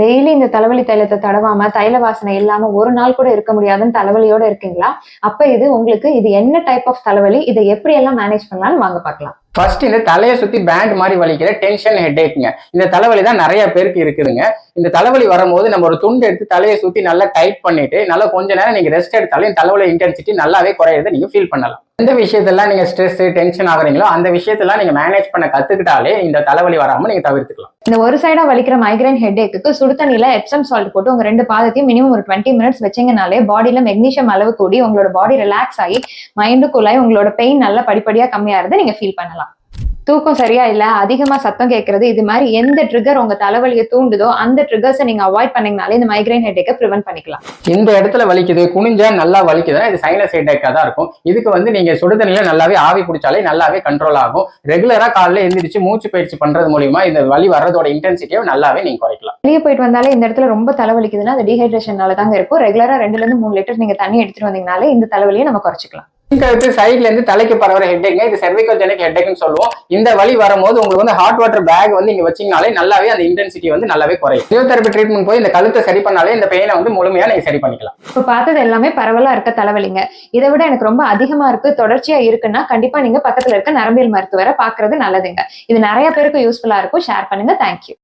Daily இந்த தலைவலி தைலத்தை தடவாம தைல வாசனை இல்லாம ஒரு நாள் கூட இருக்க முடியாதுன்னு தலைவலியோட இருக்கீங்களா? அப்ப இது உங்களுக்கு இது என்ன டைப் ஆஃப் தலைவலி? இதை எப்படி எல்லாம் மேனேஜ் பண்ணலாம்னு வாங்க பார்க்கலாம். ஃபர்ஸ்ட் இந்த தலையை சுத்தி பேண்ட் மாதிரி வலிக்கிற டென்ஷன் ஹெட்டேக்குங்க இந்த தலைவலி தான் நிறைய பேருக்கு இருக்குதுங்க. இந்த தலைவலி வரும்போது நம்ம ஒரு துண்டு எடுத்து தலையை சுத்தி நல்லா டைட் பண்ணிட்டு நல்லா கொஞ்ச நேரம் நீங்க ரெஸ்ட் எடுத்தாலும் இந்த தலைவலி இன்டென்சிட்டி நல்லாவே குறையிறத நீங்க ஃபீல் பண்ணலாம். எந்த விஷயத்தெல்லாம் நீங்க ஸ்ட்ரெஸ் டென்ஷன் ஆகுறீங்களோ அந்த விஷயத்தெல்லாம் நீங்க மேனேஜ் பண்ண கத்துக்கிட்டாலே இந்த தலைவலி வராம நீங்க தவிர்த்துக்கலாம். இந்த ஒரு சைடா வலிக்கிற மைக்ரைன் ஹெட்ஏக்கு சுடு தண்ணியில எப்சம் சால்ட் போட்டு உங்க ரெண்டு பாதத்தையும் மினிமம் ஒரு டுவெண்ட்டி மினிட்ஸ் வச்சிங்கனாலே பாடியில மெக்னீஷியம் அளவு கூடி உங்களோட பாடி ரிலாக்ஸ் ஆகி மைண்டு கூலாய் உங்களோட பெயின் நல்லா படிப்படியா கம்மியாகிறது நீங்க ஃபீல் பண்ணலாம். தூக்கம் சரியா இல்ல அதிகமா சத்தம் கேட்கறது இது மாதிரி எந்த ட்ரிகர் உங்க தலைவலியை தூண்டுதோ அந்த ட்ரிகர்ஸை நீங்க அவாய்ட் பண்ணீங்கனாலே இந்த மைக்ரைன் ஹெட்டேக்கை ப்ரிவென்ட் பண்ணிக்கலாம். இந்த இடத்துல வலிக்குது குனிஞ்சா நல்லா வலிக்குதுன்னா இது சைனஸ் ஹெட்டேக்கா தான் இருக்கும். இதுக்கு வந்து நீங்க சுடுதண்ணில நல்லாவே ஆவி பிடிச்சாலே நல்லாவே கண்ட்ரோல் ஆகும். ரெகுலரா காலையில எந்திரிச்சு மூச்சு பயிற்சி பண்றது மூலியமா இந்த வலி வர்றதோட இன்டென்சிட்டியை நல்லாவே நீங்க குறைக்கலாம். வெளியே போயிட்டு வந்தாலே இந்த இடத்துல ரொம்ப தலைவலிக்குதுன்னா அது டீஹைட்ரேஷனால தாங்க இருக்கும். ரெகுலரா ரெண்டுல இருந்து மூணு லிட்டர் நீங்க தண்ணி எடுத்துட்டு வந்தீங்கனாலே இந்த தலைவலியை நம்ம குறைச்சிக்கலாம். அடுத்து சைட்ல இருந்து தலைக்கு பரவுற ஹெட்டேக் இது செர்விகோஜெனிக் ஹெட்டேக்னு சொல்லுவோம். இந்த வழி வரும்போது உங்களுக்கு வந்து ஹாட் வாட்டர் பேக் வந்து இங்க வச்சீங்கனாலே நல்லாவே அந்த இன்டென்சிட்டி வந்து நல்லாவே குறையும். பிசியோதெரபி ட்ரீட்மெண்ட் போய் இந்த கழுத்தை சரி பண்ணாலே இந்த பெயினை வந்து முழுமையா நீங்க சரி பண்ணிக்கலாம். இப்போ பார்த்தது எல்லாமே பரவலா இருக்க தலைவலிங்க. இதை விட எனக்கு ரொம்ப அதிகமா இருக்கு தொடர்ச்சியா இருக்குன்னா கண்டிப்பா நீங்க பக்கத்துல இருக்க நரம்பியல் மருத்துவரை பாக்குறது நல்லதுங்க. இது நிறைய பேருக்கு யூஸ்ஃபுல்லா இருக்கும். ஷேர் பண்ணுங்க. தேங்க்யூ